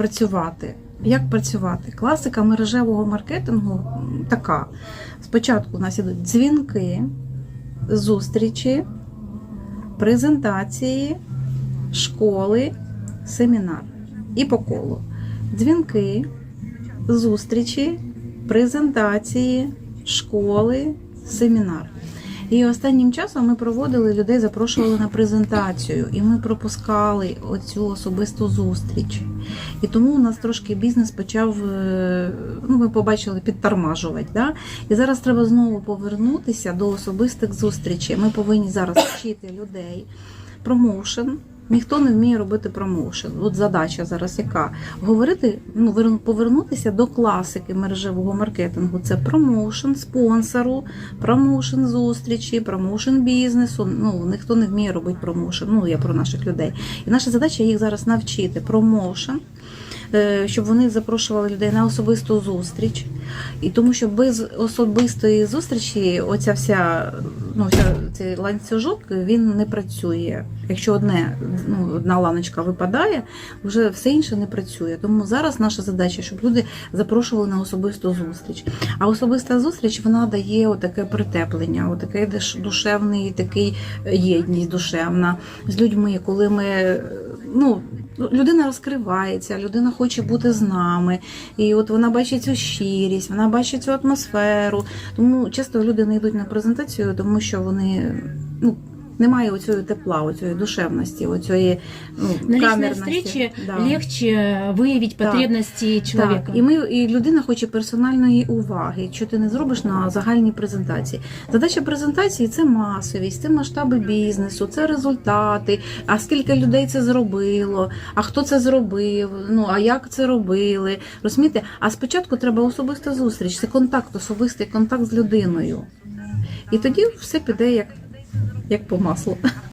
працювати. Як працювати? Класика мережевого маркетингу така. Спочатку у нас ідуть дзвінки, зустрічі, презентації, школи, семінар. І по колу. Дзвінки, зустрічі, презентації, школи, семінар. І останнім часом ми проводили людей, запрошували на презентацію, і ми пропускали оцю особисту зустріч. І тому у нас трошки бізнес почав, е, ну ми побачили, підтормажувати. Да? І зараз треба знову повернутися до особистих зустрічей. Ми повинні зараз вчити людей промоушен. Ніхто не вміє робити промоушен. От задача зараз яка? Говорити, ну повернутися до класики мережевого маркетингу. Це промоушен спонсору, промоушен зустрічі, промоушен бізнесу. Ну ніхто не вміє робити промоушен. Ну я про наших людей. І наша задача їх зараз навчити промоушен, щоб вони запрошували людей на особисту зустріч. І тому що без особистої зустрічі оця вся ну, вся цей ланцюжок він не працює. Якщо одне, ну, одна ланочка випадає, вже все інше не працює. Тому зараз наша задача, щоб люди запрошували на особисту зустріч. А особиста зустріч вона дає отаке притеплення, отакий деш- душевний, такий е, єдність душевна з людьми, коли ми е, ну. Людина розкривається, людина хоче бути з нами, і от вона бачить цю щирість, вона бачить цю атмосферу. Тому часто люди не йдуть на презентацію, тому що вони ну немає оцієї тепла, оцієї душевності, оцієї ну, На камерності. Да. легче выявить Да. потребности человека. Так, і ми і людина хоче персональної уваги, що ти не зробиш на загальній презентації. Задача презентації це масовість, це масштаби бізнесу, це результати. А скільки людей це зробило, а хто це зробив? Ну а як це робили? Розумієте? А спочатку треба особиста зустріч, це контакт, особистий контакт з людиною. І тоді все піде як, як по маслу.